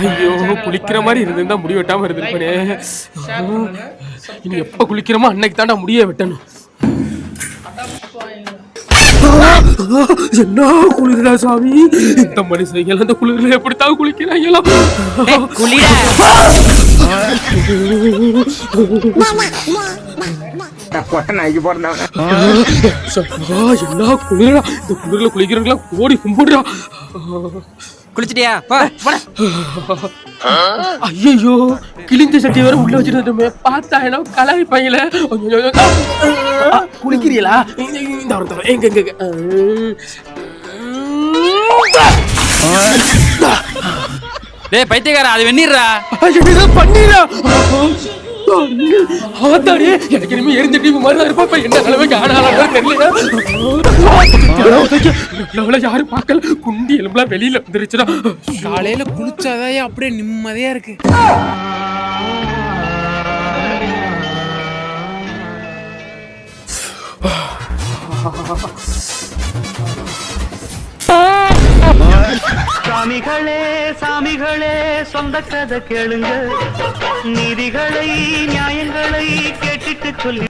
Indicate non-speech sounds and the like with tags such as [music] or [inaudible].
ஐயோ குளிக்கிற மாதிரி இருந்திருந்தா முடி வெட்டாம இருந்திருப்பனே. இனி எப்ப குளிக்கிறோமோ அன்னைக்கு தாண்டா முடிய வெட்டணும். என்ன குளிரடா சாமி? இந்த மனுஷங்க அந்த குளிர்ல எப்படித்தான் குளிக்கிறாங்களோ. என்ன குளிரா இந்த குளிர்ல குளிக்கிறவங்களா ஓடி கும்பிடுறா. குளிச்சிட்டியா. [laughs] ஐயோ கிழிஞ்ச சட்டி வேற உள்ள வச்சிருந்தோமே பார்த்தா என்ன கலாய் பையில. குளிக்கிறீங்களா இந்த இந்த ஒரு தடவை, எங்க எங்க. டேய் பைத்தியக்காரா அது வெந்நீர்ரா? ஐயோ, இதை பண்ணீரா ஆத்தாடி எனக்கு இனிமே எரிஞ்ச மாதிரி தான் இருப்பா. இப்ப என்ன நிலைமைக்கு ஆனாலும் தெரியல யாரும் பார்க்கல. குண்டி எலும்புலாம் வெளியில வந்துருச்சுடா. காலையில குளிச்சாதான் அப்படியே நிம்மதியா இருக்கு? சாமிகளே சாமிகளே சொந்த கதை கேளுங்க. நீதிகளை நியாயங்களை கேட்டுட்டு சொல்லி